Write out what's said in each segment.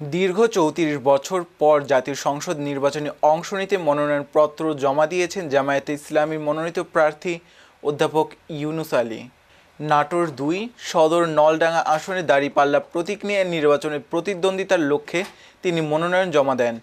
দীর্ঘ চৌত্রিশ বছর পর জাতীয় সংসদ নির্বাচনে অংশ নিতে মনোনয়নপত্র জমা দিয়েছেন জামায়াতে ইসলামীর মনোনীত প্রার্থী অধ্যাপক ইউনুস আলী। নাটোর দুই, সদর নলডাঙ্গা আসনে দাঁড়িপাল্লা প্রতীক নিয়ে নির্বাচনে প্রতিদ্বন্দ্বিতার লক্ষ্যে তিনি মনোনয়ন জমা দেন।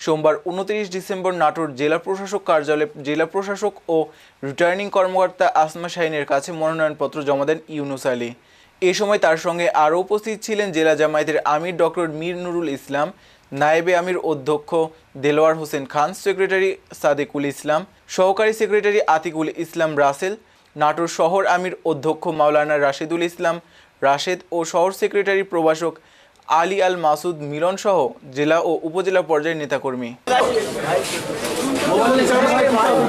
সোমবার উনত্রিশ ডিসেম্বর নাটোর জেলা প্রশাসক কার্যালয়ে জেলা প্রশাসক ও রিটার্নিং কর্মকর্তা আসমা শাহিনের কাছে মনোনয়নপত্র জমা দেন ইউনুস আলী। এ সময় তার সঙ্গে আরও উপস্থিত ছিলেন জেলা জামায়াতের আমির ডক্টর মীর নুরুল ইসলাম, নায়েবে আমির অধ্যক্ষ দেলোয়ার হোসেন খান, সেক্রেটারি সাদেকুল ইসলাম, সহকারী সেক্রেটারি আতিকুল ইসলাম রাসেল, নাটোর শহর আমির অধ্যক্ষ মাওলানা রাশেদুল ইসলাম, রাশেদ ও শহর সেক্রেটারি প্রভাষক আলী আল মাসুদ মিলন সহ জেলা ও উপজেলা পর্যায়ের নেতাকর্মী।